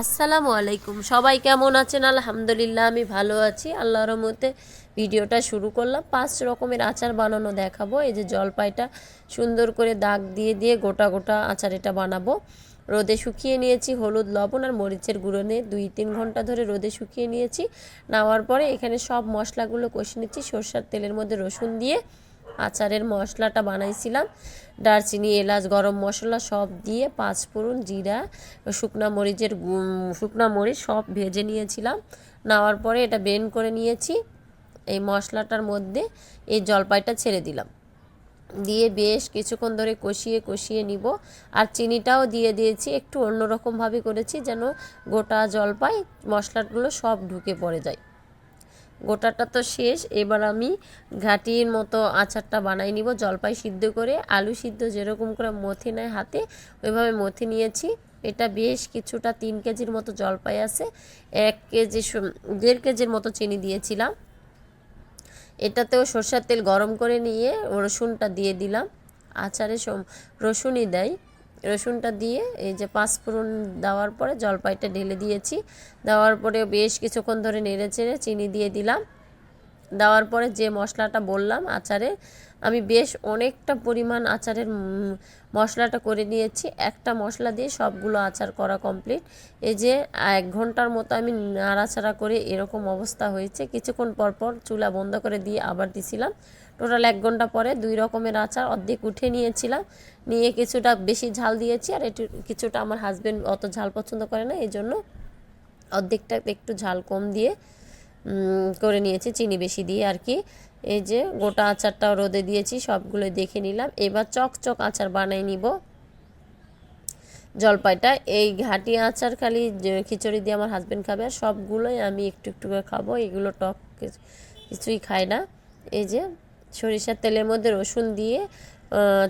আসসালামু আলাইকুম। সবাই কেমন আছেন? আলহামদুলিল্লাহ, আমি ভালো আছি। আল্লাহর মতে ভিডিওটা শুরু করলাম। পাঁচ রকমের আচার বানানো দেখাবো। এই যে জলপাইটা সুন্দর করে দাগ দিয়ে দিয়ে গোটা গোটা আচার এটা বানাবো। রোদে শুকিয়ে নিয়েছি হলুদ, লবণ আর মরিচের গুঁড়ো নিয়ে দুই, তিন ঘণ্টা ধরে রোদে শুকিয়ে নিয়েছি। নেওয়ার পরে এখানে সব মশলাগুলো কষে নিচ্ছি। সর্ষার তেলের মধ্যে রসুন দিয়ে আচারের মশলাটা বানাইছিলাম। দারচিনি, এলাচ, গরম মশলা সব দিয়ে পাঁচফোড়ন জিরা, শুকনা মরিচের শুকনা মরিচ সব ভেজে নিয়েছিলাম। নেওয়ার পরে এটা বেন্ড করে নিয়েছি। এই মশলাটার মধ্যে এই জলপাইটা ছেড়ে দিলাম। দিয়ে বেশ কিছুক্ষণ ধরে কষিয়ে কষিয়ে নিব। আর চিনিটাও দিয়ে দিয়েছি। একটু অন্যরকমভাবে করেছি যেন গোটা জলপাই মশলাগুলো সব ঢুকে পড়ে যায়। গোটাটা তো শেষ। এবার আমি ঘাটির মতো আচারটা বানাই নিব, জলপাই সিদ্ধ করে, আলু সিদ্ধ যেরকম করে মথি নেয় হাতে, ওইভাবে মথি নিয়েছি। এটা বেশ কিছুটা তিন কেজির মতো জলপাই আছে, এক কেজি দেড় কেজির মতো চিনি দিয়েছিলাম। এটাতেও সরষের তেল গরম করে নিয়ে রসুনটা দিয়ে দিলাম। আচারে রসুনই দেয়। রসুনটা দিয়ে, এই যে পাঁচফোড়ন দেওয়ার পরে জলপাইটা ঢেলে দিয়েছি। দেওয়ার পরে বেশ কিছুক্ষণ ধরে নেড়ে চেড়ে চিনি দিয়ে দিলাম। দেওয়ার পরে যে মশলাটা বললাম আচারে, আমি বেশ অনেকটা পরিমাণ আচারের মশলাটা করে নিয়েছি। একটা মশলা দিয়ে সবগুলো আচার করা কমপ্লিট। এই যে এক ঘণ্টার মতো আমি নাড়াচাড়া করে এরকম অবস্থা হয়েছে। কিছুক্ষণ পর পর চুলা বন্ধ করে দিয়ে আবার দিছিলাম। টোটাল এক ঘণ্টা পরে দুই রকমের আচার অর্ধেক উঠে নিয়েছিলাম। নিয়ে কিছুটা বেশি ঝাল দিয়েছি আর একটু কিছুটা আমার হাজবেন্ড অত ঝাল পছন্দ করে না, এই জন্য অর্ধেকটা একটু ঝাল কম দিয়ে করে নিয়েছি, চিনি বেশি দিয়ে আর কি। এই যে গোটা আচারটাও রোদে দিয়েছি সবগুলো দেখে নিলাম। এবার চকচক আচার বানাই নিব। জলপাইটা, এই ঘাটি আচার খালি খিচুড়ি দিয়ে আমার হাজবেন্ড খাবে আর সবগুলোই আমি একটু একটু করে খাব, এগুলো টক কিছুই খায় না। এই যে সরিষার তেলের মধ্যে রসুন দিয়ে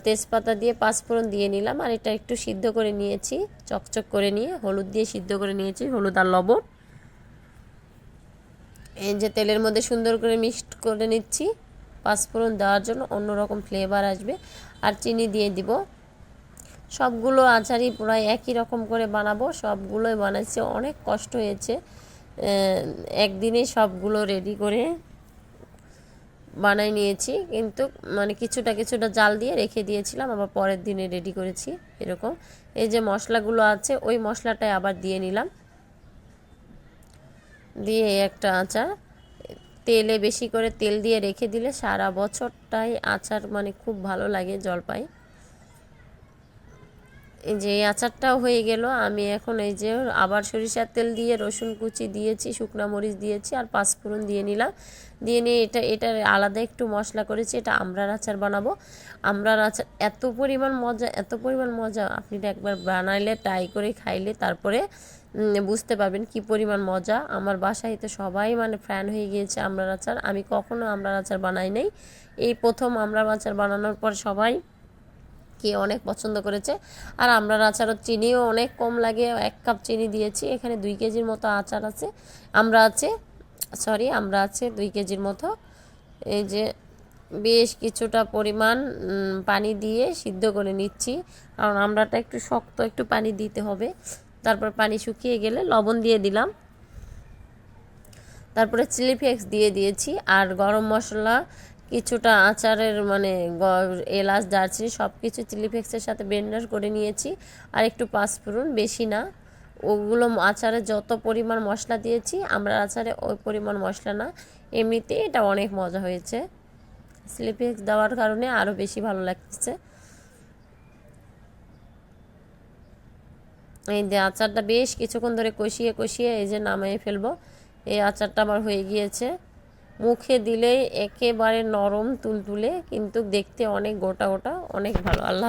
তেজপাতা দিয়ে পাঁচফোড়ন দিয়ে নিলাম আর এটা একটু সিদ্ধ করে নিয়েছি, চকচক করে নিয়ে, হলুদ দিয়ে সিদ্ধ করে নিয়েছি, হলুদ আর লবণ। এই যে তেলের মধ্যে সুন্দর করে মিক্সড করে নিচ্ছি, পাঁচফোড়ন দেওয়ার জন্য অন্যরকম ফ্লেভার আসবে। আর চিনি দিয়ে দিব। সবগুলো আচারই প্রায় একই রকম করে বানাবো, সবগুলোই বানাইছি অনেক কষ্ট হয়েছে। একদিনে সবগুলো রেডি করে বানাই নিয়েছি, কিন্তু মানে কিছুটা কিছুটা জাল দিয়ে রেখে দিয়েছিলাম, আবার পরের দিনে রেডি করেছি এরকম। এই যে মশলাগুলো আছে, ওই মশলাটাই আবার দিয়ে নিলাম। দিয়ে একটা আচার, তেলে বেশি করে তেল দিয়ে রেখে দিলে সারা বছরটাই আচার মানে খুব ভালো লাগে জলপাই। যে আচারটাও হয়ে গেল, আমি এখন এই যে আবার সরিষার তেল দিয়ে রসুন কুচি দিয়েছি, শুকনা মরিচ দিয়েছি আর পাঁচফোড়ন দিয়ে নিলাম। দিয়ে নিয়ে এটা এটা আলাদা একটু মশলা করেছি, এটা আমড়ার আচার বানাবো। আমড়ার আচার এত পরিমাণ মজা, এত পরিমাণ মজা, আপনি একবার বানাইলে, ট্রাই করে খাইলে তারপরে বুঝতে পারবেন কি পরিমাণ মজা। আমার বাসায় তো সবাই মানে ফ্যান হয়ে গিয়েছে আমড়ার আচার, আমি কখনো আমড়ার আচার বানাই নাই। এই প্রথম আমড়ার আচার বানানোর পর সবাই কে অনেক পছন্দ করেছে। আর আমরা আচারও চিনিও অনেক কম লাগে, এক কাপ চিনি দিয়েছি। এখানে দুই কেজির মতো আচার আছে। আমরা আছে, সরি, আমরা আছে দুই কেজির মতো। এই যে বেশ কিছুটা পরিমাণ পানি দিয়ে সিদ্ধ করে নিচ্ছি। কারণ আমরাটা একটু শক্ত, একটু পানি দিতে হবে। তারপর পানি শুকিয়ে গেলে লবণ দিয়ে দিলাম। তারপরে চিলি ফ্লেক্স দিয়ে দিয়েছি। আর গরম মশলা কিছুটা আচারের মানে এলাচ, দারচিনি সব কিছু চিলি ফ্লেক্সের সাথে ব্লেন্ডার করে নিয়েছি। আর একটু পাঁচফোড়ন, বেশি না। ওগুলো আচারে যত পরিমাণ মশলা দিয়েছি, আমরা আচারে ওই পরিমাণ মশলা না। এমনিতে এটা অনেক মজা হয়েছে। চিলি ফ্লেক্স দেওয়ার কারণে আরও বেশি ভালো লাগছে এই যে আচারটা বেশ কিছুক্ষণ ধরে কষিয়ে কষিয়ে এই যে নামিয়ে ফেলব। এই আচারটা আমার হয়ে গিয়েছে। মুখে দিলে একেবারে নরম তুলতুলে কিন্তু দেখতে অনেক গোটা গোটা অনেক ভালো। আল্লাহ